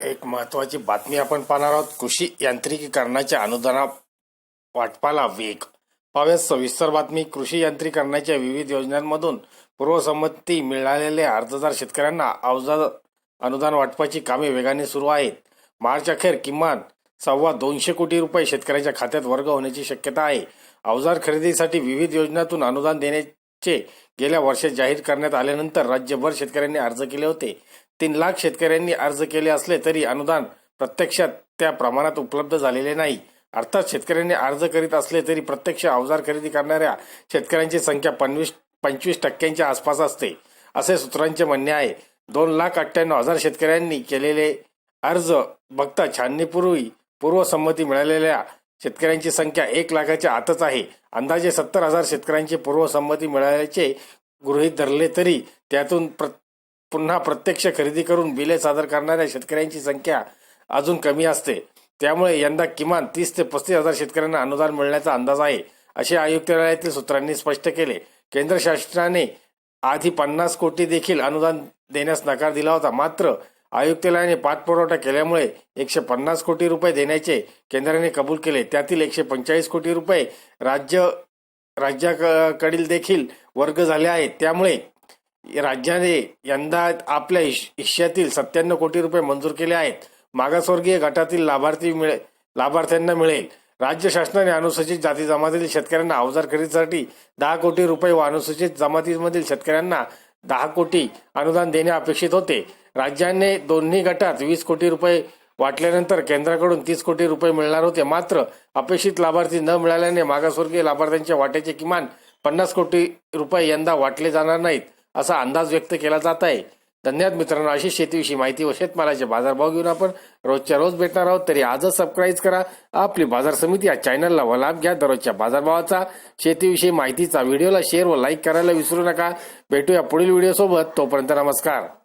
एक महत्वाची बातमी आपण पाहणार आहोत कृषी यांत्रिकीकरणाच्या अनुदाना वाटपाला वेग. पाव्यात सविस्तर बातमी. कृषी यांत्रिकरणाच्या विविध योजनांमधून पूर्वसंमती मिळालेल्या अर्जदार शेतकऱ्यांना अवजार अनुदान वाटपाची कामे वेगाने सुरू आहेत. मार्च अखेर किमान सव्वा दोनशे कोटी रुपये शेतकऱ्यांच्या खात्यात वर्ग होण्याची शक्यता आहे. अवजार खरेदीसाठी विविध योजनातून अनुदान देण्याचे गेल्या वर्षात जाहीर करण्यात आल्यानंतर राज्यभर शेतकऱ्यांनी अर्ज केले होते. तीन लाख शेतकऱ्यांनी अर्ज केले असले तरी अनुदान प्रत्यक्षात त्या प्रमाणात उपलब्ध झालेले नाही. अर्थात शेतकऱ्यांनी अर्ज करीत असले तरी प्रत्यक्ष अवजार खरेदी करणाऱ्या शेतकऱ्यांची संख्या पंचवीस पंचवीस टक्क्यांच्या आसपास असते असे सूत्रांचे म्हणणे आहे. दोन लाख अठ्ठ्याण्णव हजार शेतकऱ्यांनी केलेले अर्ज बघता छाननीपूर्वी पूर्वसंमती मिळालेल्या शेतकऱ्यांची संख्या एक लाखाच्या आतच आहे. अंदाजे सत्तर हजार शेतकऱ्यांची पूर्वसंमती मिळाल्याचे गृहीत धरले तरी त्यातून प्र पुन्हा प्रत्यक्ष खरेदी करून बिले सादर करणाऱ्या शेतकऱ्यांची संख्या अजून कमी असते. त्यामुळे यंदा किमान तीस ते पस्तीस हजार शेतकऱ्यांना अनुदान मिळण्याचा अंदाज आहे असे आयुक्तालयातील सूत्रांनी स्पष्ट केले. केंद्र शासनाने आधी पन्नास कोटी देखील अनुदान देण्यास नकार दिला होता. मात्र आयुक्तालयाने पाठपुरवठा केल्यामुळे एकशे पन्नास कोटी रुपये देण्याचे केंद्राने कबूल केले. त्यातील एकशे पंचेचाळीस कोटी रुपये राज्य राज्याकडील देखील वर्ग झाले आहेत. त्यामुळे राज्याने यंदा आपल्या हिश्श्यातील सत्त्याण्णव कोटी रुपये मंजूर केले आहेत. मागासवर्गीय गटातील लाभार्थी मिळे लाभार्थ्यांना मिळेल. राज्य शासनाने अनुसूचित जाती जमातीतील शेतकऱ्यांना अवजार खरेदीसाठी दहा कोटी रुपये व अनुसूचित जमातीमधील शेतकऱ्यांना दहा कोटी अनुदान देणे अपेक्षित होते. राज्याने दोन्ही गटात वीस कोटी रुपये वाटल्यानंतर केंद्राकडून तीस कोटी रुपये मिळणार होते. मात्र अपेक्षित लाभार्थी न मिळाल्याने मागासवर्गीय लाभार्थ्यांच्या वाट्याचे किमान पन्नास कोटी रुपये यंदा वाटले जाणार नाहीत. असा अंदाज व्यक्त केला जात आहे. धन्यवाद मित्रांनो अशी शेतीविषयी माहिती व शेतमालाचे बाजारभाव घेऊन आपण रोजच्या रोज भेटणार आहोत. तरी आजच सबस्क्राईब करा. आपली बाजार समिती या चॅनलला व लाभ घ्या. दररोजच्या बाजारभावाचा शेतीविषयी माहितीचा व्हिडिओला शेअर व लाईक करायला विसरू नका. भेटूया पुढील व्हिडिओ सोबत. तोपर्यंत नमस्कार.